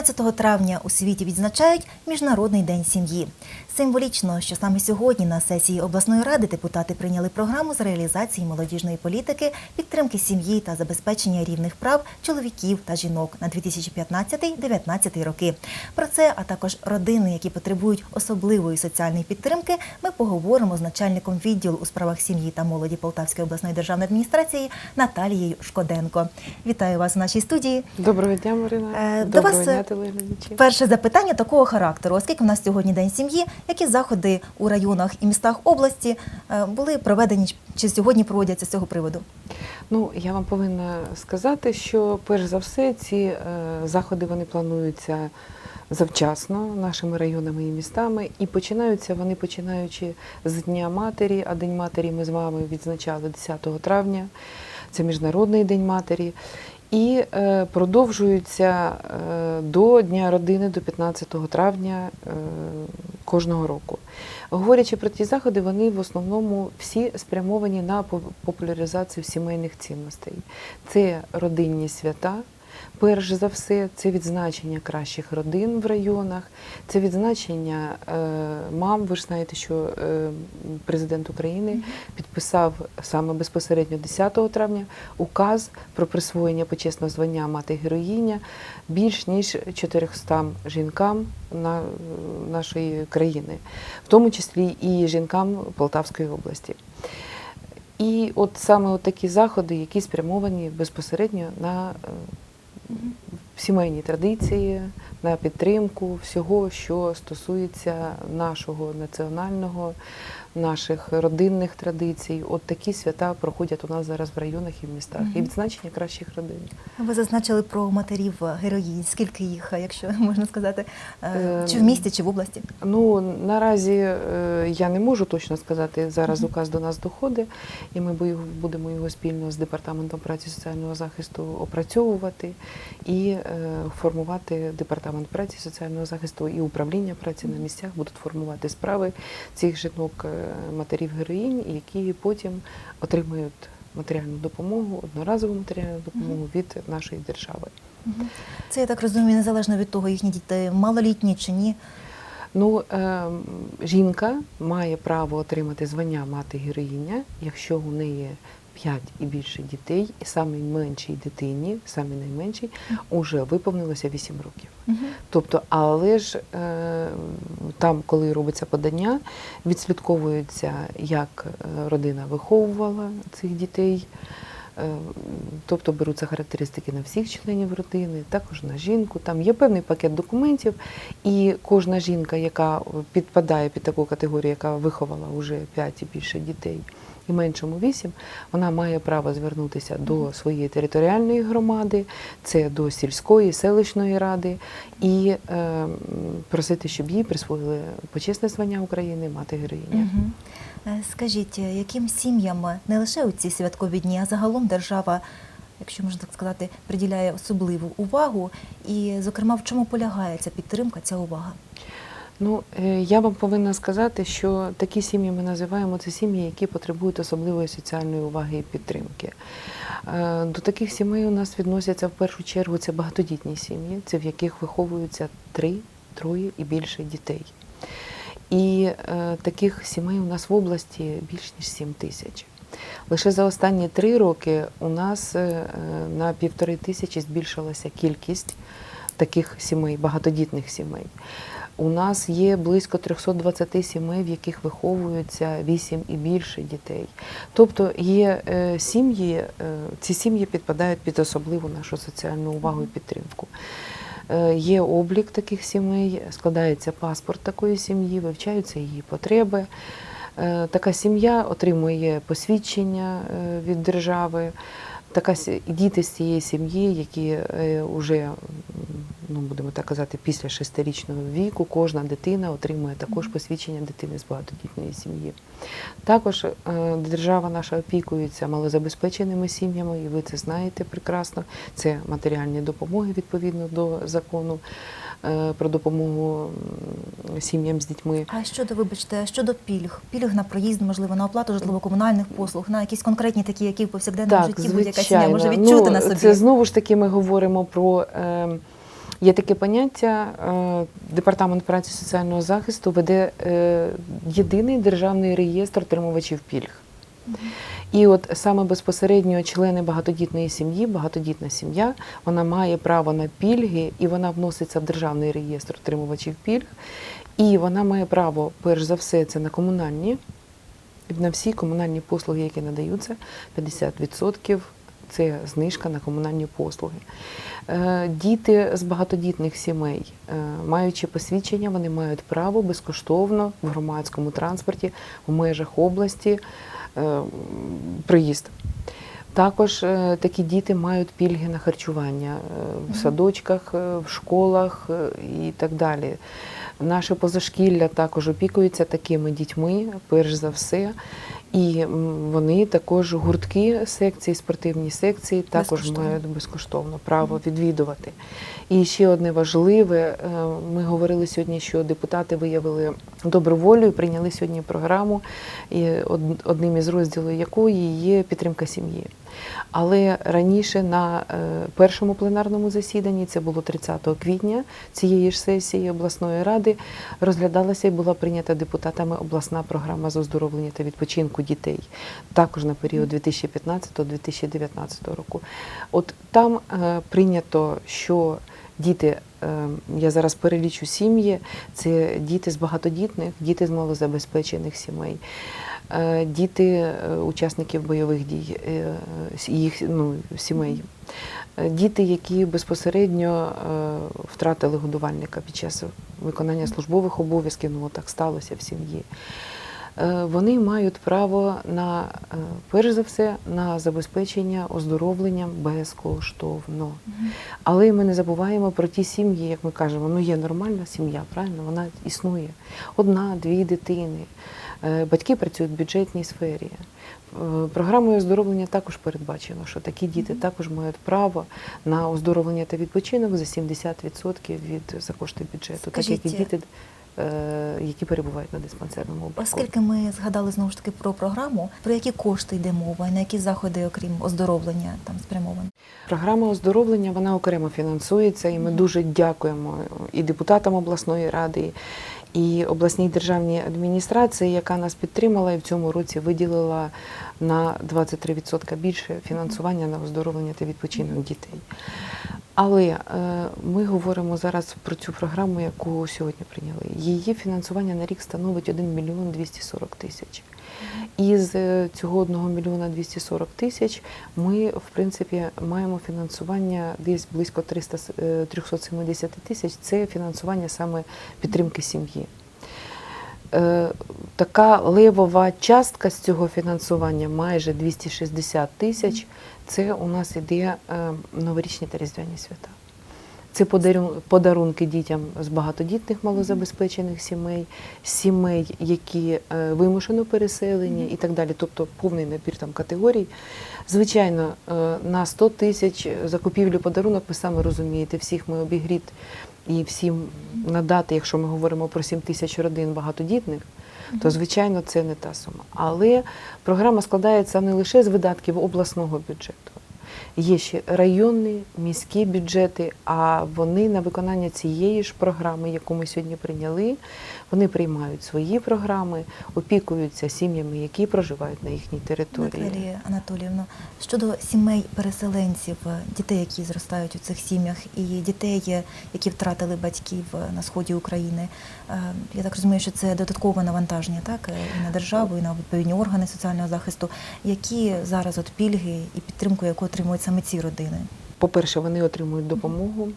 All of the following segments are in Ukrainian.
15 травня у світі відзначають Міжнародний день сім'ї. Символічно, що саме сьогодні на сесії обласної ради депутати прийняли програму з реалізації молодіжної політики, підтримки сім'ї та забезпечення рівних прав чоловіків та жінок на 2015-2019 роки. Про це, а також родини, які потребують особливої соціальної підтримки, ми поговоримо з начальником відділу у справах сім'ї та молоді Полтавської обласної державної адміністрації Наталією Шкоденко. Вітаю вас у нашій студії. Доброго дня, Марина. Е, до Доброго вас, дня, е, телеглядачі. Перше запитання такого характеру, оскільки у нас сьогодні день сім'ї, які заходи у районах і містах області е, були проведені чи сьогодні проводяться з цього приводу? Ну, я вам повинна сказати, що перш за все ці е, заходи вони плануються завчасно нашими районами і містами, і починаються вони починаючи з Дня матері. А День матері ми з вами відзначали 10 травня. Це Міжнародний день матері. І е, продовжуються е, до Дня родини, до 15 травня е, кожного року. Говорячи про ті заходи, вони в основному всі спрямовані на по- популяризацію сімейних цінностей. Це родинні свята. Перш за все, це відзначення кращих родин в районах, це відзначення е, мам. Ви ж знаєте, що е, президент України підписав саме безпосередньо 10 травня указ про присвоєння почесного звання мати героїня більш ніж 400 жінкам на, нашої країни, в тому числі і жінкам Полтавської області. І от саме от такі заходи, які спрямовані безпосередньо на е, сімейні традиції, на підтримку всього, що стосується нашого національного, наших родинних традицій. От такі свята проходять у нас зараз в районах і в містах. І відзначення кращих родин. Ви зазначили про матерів героїнь. Скільки їх, якщо можна сказати, е, Е, чи в місті, чи в області? Ну наразі е, я не можу точно сказати. Зараз указ до нас доходить, і ми бу- будемо його спільно з департаментом праці і соціального захисту опрацьовувати і е, формувати департамент праці і соціального захисту і управління праці на місцях будуть формувати справи цих жінок, е, матерів героїнь, які потім отримують матеріальну допомогу, одноразову матеріальну допомогу від нашої держави. Це я так розумію, незалежно від того, їхні діти малолітні чи ні. Ну, е, жінка має право отримати звання мати героїня, якщо у неї 5 і більше дітей, і самій меншій дитині, самій найменшій, уже виповнилося 8 років. Тобто, але ж е, там, коли робиться подання, відслідковується, як е, родина виховувала цих дітей. Е, Тобто беруться характеристики на всіх членів родини, також на жінку. Там є певний пакет документів, і кожна жінка, яка підпадає під таку категорію, яка виховала вже 5 і більше дітей, і меншому 8, вона має право звернутися до своєї територіальної громади, це до сільської, селищної ради, і е, просити, щоб їй присвоїли почесне звання України мати героїня. Мгм. Е, Скажіть, е, яким сім'ям е, не лише у ці святкові дні, а загалом держава, якщо можна так сказати, приділяє особливу увагу, і, зокрема, в чому полягає ця підтримка, ця увага? Ну, е, я вам повинна сказати, що такі сім'ї ми називаємо це сім'ї, які потребують особливої соціальної уваги і підтримки. Е, До таких сімей у нас відносяться в першу чергу це багатодітні сім'ї, це в яких виховуються три, троє і більше дітей. І е, таких сімей у нас в області більш ніж 7 тисяч. Лише за останні три роки у нас е, е, на півтори тисячі збільшилася кількість таких сімей, багатодітних сімей. У нас є близько 320 сімей, в яких виховуються 8 і більше дітей. Тобто є е, сім'ї, е, ці сім'ї підпадають під особливу нашу соціальну увагу і підтримку. Е, Є облік таких сімей, складається паспорт такої сім'ї, вивчаються її потреби. Така сім'я отримує посвідчення від держави. Така діти з цієї сім'ї, які вже, ну будемо так казати, після шестирічного віку, кожна дитина отримує також посвідчення дитини з багатодітної сім'ї. Також е, держава наша опікується малозабезпеченими сім'ями, і ви це знаєте прекрасно. Це матеріальні допомоги відповідно до закону е, про допомогу сім'ям з дітьми. А щодо, вибачте, щодо пільг, пільг на проїзд, можливо, на оплату житлово-комунальних послуг, на якісь конкретні такі, які в повсякденному житті будь-яка сім'я може відчути ну, на собі. Це знову ж таки ми говоримо про е, Є таке поняття, е, Департамент праці соціального захисту веде е, єдиний державний реєстр отримувачів пільг. І от саме безпосередньо члени багатодітної сім'ї, багатодітна сім'я, вона має право на пільги, і вона вноситься в державний реєстр отримувачів пільг. І вона має право, перш за все, це на комунальні, на всі комунальні послуги, які надаються, 50% це знижка на комунальні послуги. Е, Діти з багатодітних сімей, е, маючи посвідчення, вони мають право безкоштовно в громадському транспорті в межах області е, проїзд. Також такі діти мають пільги на харчування в садочках, в школах і так далі. Наше позашкілля також опікується такими дітьми, перш за все. І вони також гуртки секції, спортивні секції також мають безкоштовно право відвідувати. І ще одне важливе, е, ми говорили сьогодні, що депутати виявили добру волю і прийняли сьогодні програму, одним із розділів якої є підтримка сім'ї. Але раніше на е, першому пленарному засіданні, це було 30 квітня цієї ж сесії обласної ради, розглядалася і була прийнята депутатами обласна програма з оздоровлення та відпочинку дітей, також на період 2015-2019 року. От там е, прийнято, що діти, е, я зараз перелічу сім'ї, це діти з багатодітних, діти з малозабезпечених сімей. Е, Діти е, учасників бойових дій, е, їх ну, сімей, діти, які безпосередньо втратили годувальника під час виконання службових обов'язків, ну так сталося в сім'ї. Вони мають право на перш за все на забезпечення оздоровленням безкоштовно. Але ми не забуваємо про ті сім'ї, як ми кажемо, ну є нормальна сім'я, правильно, вона існує. Одна, дві дитини. Е, Батьки працюють в бюджетній сфері. Е, Програмою оздоровлення також передбачено, що такі діти також мають право на оздоровлення та відпочинок за 70% від за кошти бюджету, так як і діти, е, які перебувають на диспансерному обліку. Оскільки ми згадали знову ж таки про програму, про які кошти йде мова, і на які заходи, окрім оздоровлення, там спрямовані? Програма оздоровлення вона окремо фінансується, і ми дуже дякуємо і депутатам обласної ради, і обласній державній адміністрації, яка нас підтримала і в цьому році виділила на 23% більше фінансування на оздоровлення та відпочинок дітей. Але е, ми говоримо зараз про цю програму, яку сьогодні прийняли. Її фінансування на рік становить 1 мільйон 240 тисяч. Із е, цього 1 мільйона 240 тисяч ми, в принципі, маємо фінансування десь близько 300, е, 370 тисяч. Це фінансування саме підтримки сім'ї. Е, Така левова частка з цього фінансування, майже 260 тисяч, це у нас іде е, новорічні та різдвяні свята. Це подарун- подарунки дітям з багатодітних малозабезпечених сімей, сімей, які е, вимушено переселені і так далі. Тобто повний набір там категорій. Звичайно, е, на 100 тисяч закупівлю подарунок, ви саме розумієте, всіх ми обігріт і всім надати, якщо ми говоримо про 7 тисяч родин багатодітних, то звичайно це не та сума. Але програма складається не лише з видатків обласного бюджету. Є ще районні, міські бюджети, а вони на виконання цієї ж програми, яку ми сьогодні прийняли, вони приймають свої програми, опікуються сім'ями, які проживають на їхній території. Наталія Анатоліївна, щодо сімей переселенців, дітей, які зростають у цих сім'ях, і дітей, які втратили батьків на сході України, я так розумію, що це додаткове навантаження, так е, і на державу, і на відповідні органи соціального захисту. Які зараз от пільги і підтримку, яку отримують саме ці родини? По-перше, вони отримують допомогу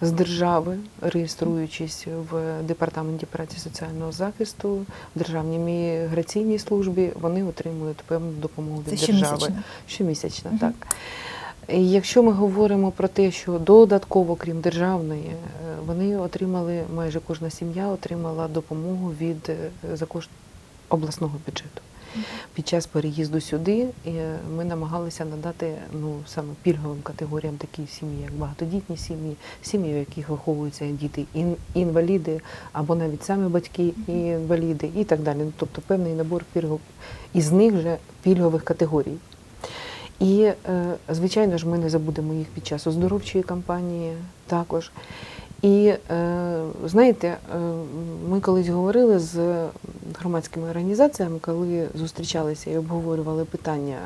з держави, реєструючись в департаменті праці соціального захисту, в державній міграційній службі, вони отримують певну допомогу від Це держави. щомісячно? Щомісячно, так. І Якщо ми говоримо про те, що додатково, крім державної, е, вони отримали, майже кожна сім'я отримала допомогу від е, за кошт обласного бюджету. Під час переїзду сюди е, ми намагалися надати ну саме пільговим категоріям такі сім'ї, як багатодітні сім'ї, сім'ї, в яких виховуються діти ін- інваліди або навіть самі батьки інваліди і так далі. Тобто певний набор пільгов із них вже пільгових категорій. І, е, звичайно ж, ми не забудемо їх під час оздоровчої кампанії також. І е, знаєте, е, ми колись говорили з громадськими організаціями, коли зустрічалися і обговорювали питання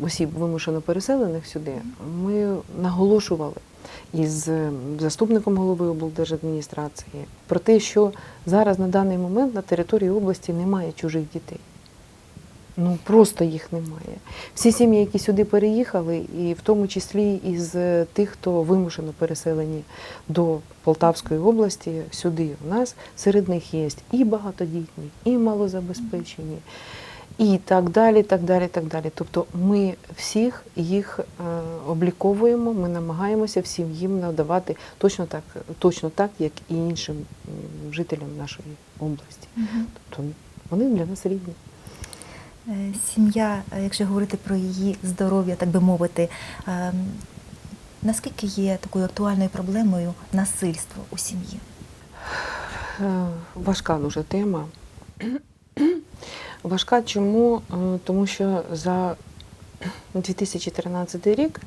осіб вимушено переселених сюди, ми наголошували із заступником голови облдержадміністрації про те, що зараз на даний момент на території області немає чужих дітей. Ну просто їх немає. Всі сім'ї, які сюди переїхали, і в тому числі із е, тих, хто вимушено переселені до Полтавської області, сюди у нас серед них є і багатодітні, і малозабезпечені, і так далі, так далі, так далі. Тобто ми всіх їх е, обліковуємо, ми намагаємося всім їм надавати точно так, точно так, як і іншим жителям нашої області. Тобто вони для нас рідні. Е, Сім'я, е, якщо говорити про її здоров'я, так би мовити, е, наскільки є такою актуальною проблемою насильство у сім'ї? Важка дуже тема. Важка чому? Тому що за 2013 рік,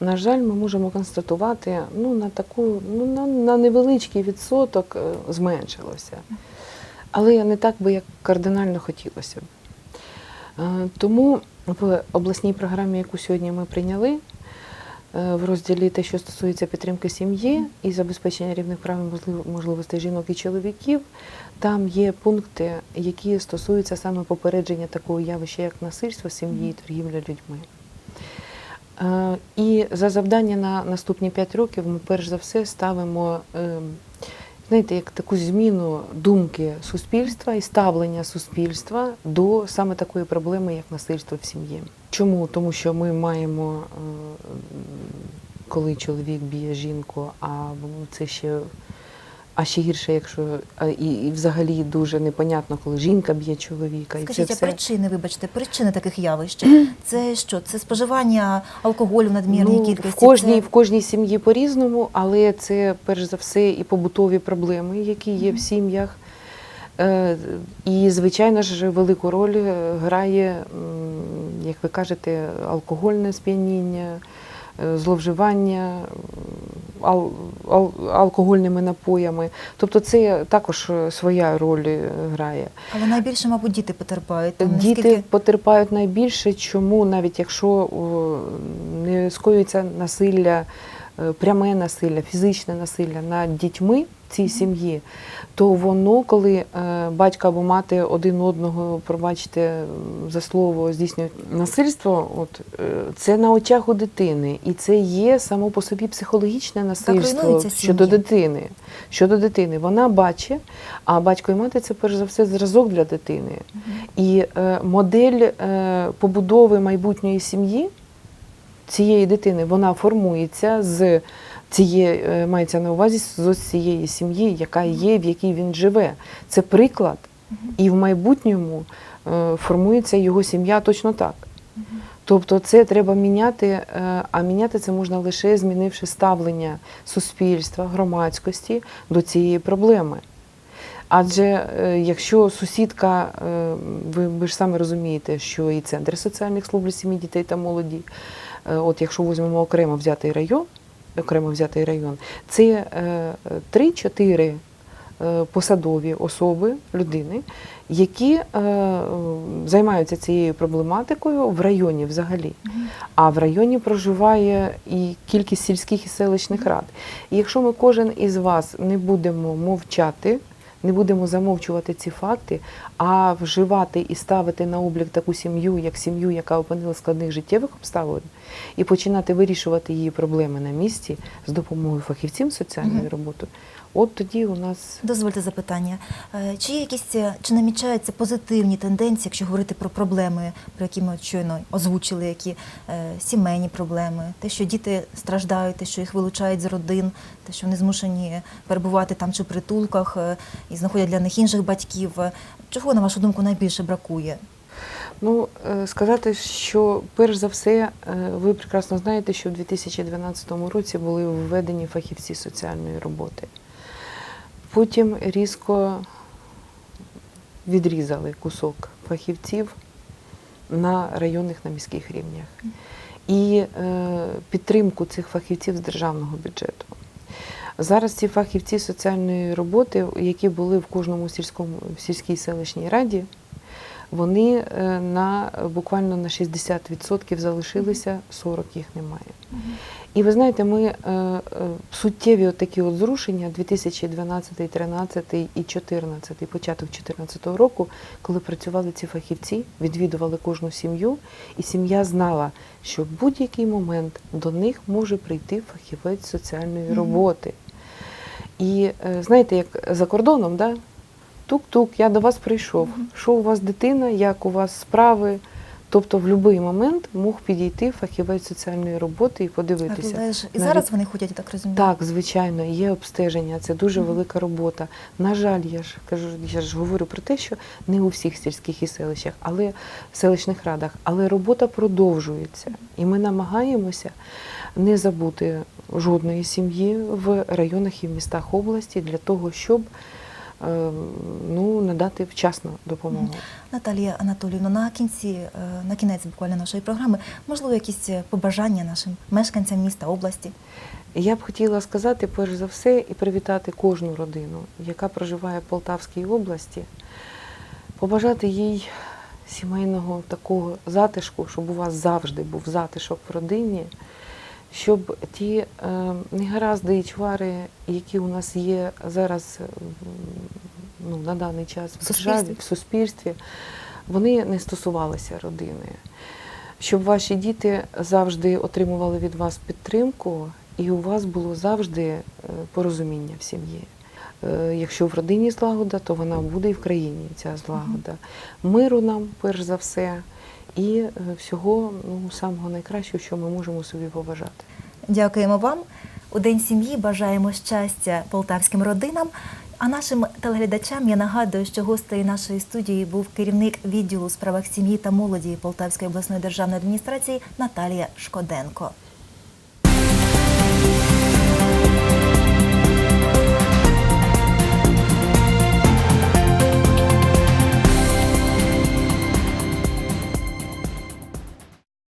на жаль, ми можемо констатувати ну, на таку, ну, на, на невеличкий відсоток зменшилося. Але не так би, як кардинально хотілося б. Е, Тому в обласній програмі, яку сьогодні ми прийняли, е, в розділі те, що стосується підтримки сім'ї і забезпечення рівних прав і можливостей жінок і чоловіків, там є пункти, які стосуються саме попередження такого явища, як насильство сім'ї і торгівля людьми. Е, І за завдання на наступні 5 років ми перш за все ставимо, е, знаєте, як таку зміну думки суспільства і ставлення суспільства до саме такої проблеми, як насильство в сім'ї. Чому? Тому що ми маємо, е, коли чоловік б'є жінку, а це ще. А ще гірше, якщо а, і, і взагалі дуже непонятно, коли жінка б'є чоловіка, і Скажіть, це а все. причини, вибачте, причини таких явищ? Це що? Це споживання алкоголю в надмірній Ну, кількості? в кожній, Це- в кожній сім'ї по-різному, але це перш за все і побутові проблеми, які є в сім'ях. Е, І, звичайно ж, велику роль е, грає, як ви кажете, алкогольне сп'яніння, е, зловживання ал, ал, алкогольними напоями. Тобто це також е, своя роль е, грає. Але найбільше, мабуть, діти потерпають. Там, Діти наскільки- потерпають найбільше, чому навіть якщо о, не скоюється насилля, пряме насилля, фізичне насилля над дітьми цій сім'ї, то воно, коли е, батько або мати один одного, пробачте за слово, здійснюють насильство, от е, це на очах у дитини, і це є само по собі психологічне насильство щодо дитини. Щодо дитини, вона бачить, а батько і мати це перш за все зразок для дитини. І е, модель е, побудови майбутньої сім'ї цієї дитини вона формується з цієї, е, мається на увазі з цієї сім'ї, яка є, в якій він живе. Це приклад, і в майбутньому е, формується його сім'я точно так. Тобто це треба міняти, е, а міняти це можна лише змінивши ставлення суспільства, громадськості до цієї проблеми. Адже якщо сусідка, ви, ви ж саме розумієте, що і центр соціальних служб для сім'ї, дітей та молоді, от якщо візьмемо окремо взятий район, окремо взятий район, це е, 3-4 е, посадові особи, людини, які е, займаються цією проблематикою в районі взагалі. А в районі проживає і кількість сільських і селищних рад. І якщо ми кожен із вас не будемо мовчати, не будемо замовчувати ці факти, а вживати і ставити на облік таку сім'ю, як сім'ю, яка опинила в складних життєвих обставин, і починати вирішувати її проблеми на місці з допомогою фахівців соціальної роботи, от тоді у нас Дозвольте запитання. Е, Чи є якісь е, чи намічаються позитивні тенденції, якщо говорити про проблеми, про які ми щойно озвучили, які е, сімейні проблеми, те, що діти страждають, те, що їх вилучають з родин, те, що вони змушені перебувати там чи в притулках і знаходять для них інших батьків. Чого, на вашу думку, найбільше бракує? Ну, сказати, що перш за все, ви прекрасно знаєте, що в 2012 році були введені фахівці соціальної роботи. Потім різко відрізали кусок фахівців, на районних на міських рівнях і е, підтримку цих фахівців з державного бюджету. Зараз ці фахівці соціальної роботи, які були в кожному сільському в сільській селищній раді, вони е, на буквально на 60% залишилися, 40 їх немає. І ви знаєте, ми е, е, суттєві от такі от зрушення 2012, 13 і 14, початок 14 року, коли працювали ці фахівці, відвідували кожну сім'ю, і сім'я знала, що в будь-який момент до них може прийти фахівець соціальної роботи. І знаєте, як за кордоном, да? Тук-тук, я до вас прийшов. Що у вас дитина, як у вас справи? Тобто в будь-який момент мог підійти фахівець соціальної роботи і подивитися. Але ж і Навіть- зараз вони ходять, так розумію. Так, звичайно, є обстеження, це дуже Мгм. велика робота. На жаль, я ж кажу, я ж говорю про те, що не у всіх сільських і селищах, але селищних радах, але робота продовжується, і ми намагаємося не забути жодної сім'ї в районах і в містах області для того, щоб ну, надати вчасно допомогу. Наталія Анатоліївна, на кінці, е, на кінець буквально нашої програми, можливо, якісь е, побажання нашим мешканцям міста, області. Я б хотіла сказати, перш за все, і привітати кожну родину, яка проживає в Полтавській області, побажати їй сімейного такого затишку, щоб у вас завжди був затишок в родині, щоб ті е, негаразди і чвари, які у нас є зараз ну, на даний час в державі, в суспільстві, вони не стосувалися родини. Щоб ваші діти завжди отримували від вас підтримку, і у вас було завжди е, порозуміння в сім'ї. Е, Якщо в родині злагода, то вона буде і в країні ця злагода. Миру нам, перш за все, і е, всього ну, самого найкращого, що ми можемо собі побажати. Дякуємо вам. У День сім'ї бажаємо щастя полтавським родинам. А нашим телеглядачам я нагадую, що гостею нашої студії був керівник відділу у справах сім'ї та молоді Полтавської обласної державної адміністрації Наталія Шкоденко.